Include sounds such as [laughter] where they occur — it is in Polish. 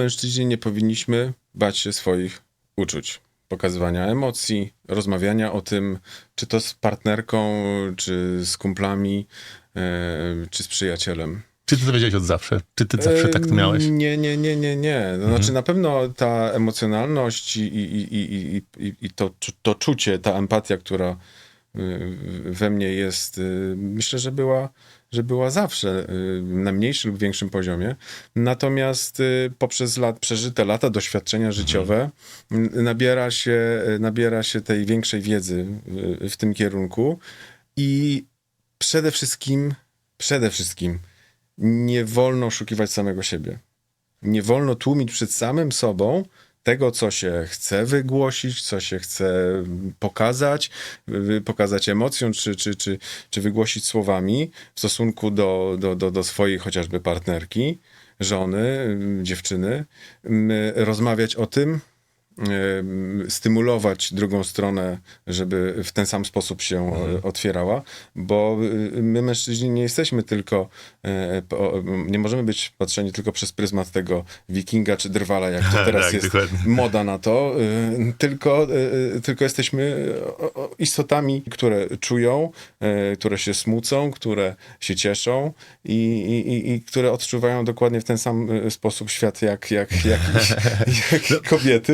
Mężczyźni nie powinniśmy bać się swoich uczuć, pokazywania emocji, rozmawiania o tym, czy to z partnerką, czy z kumplami, e, czy z przyjacielem. Czy ty to wiedziałeś od zawsze? Czy ty zawsze tak to miałeś? Mhm. Nie, nie, nie, nie, nie. To znaczy na pewno ta emocjonalność i, i, i, i, i, i, to, to czucie, ta empatia, która we mnie jest, y, myślę, że była, że była zawsze y, na mniejszym lub większym poziomie. Natomiast y, poprzez lat, przeżyte lata, doświadczenia życiowe y, nabiera, się, y, nabiera się tej większej wiedzy y, w tym kierunku i przede wszystkim, przede wszystkim nie wolno oszukiwać samego siebie. Nie wolno tłumić przed samym sobą tego, co się chce wygłosić, co się chce pokazać, wy- pokazać emocją, czy, czy, czy, czy wygłosić słowami w stosunku do, do, do, do swojej chociażby partnerki, żony, ym, dziewczyny. Ym, Rozmawiać o tym, ym, stymulować drugą stronę, żeby w ten sam sposób się e, otwierała, bo y, my mężczyźni nie jesteśmy tylko, e, nie możemy być patrzeni tylko przez pryzmat tego wikinga czy drwala, jak to [laughs] teraz Tak, jest dokładnie. moda na to, y, tylko, y, tylko jesteśmy istotami, które czują, y, które się smucą, które się cieszą i, i, i- które odczuwają dokładnie w ten sam sposób świat jak, jak, jak, [laughs] jak kobiety.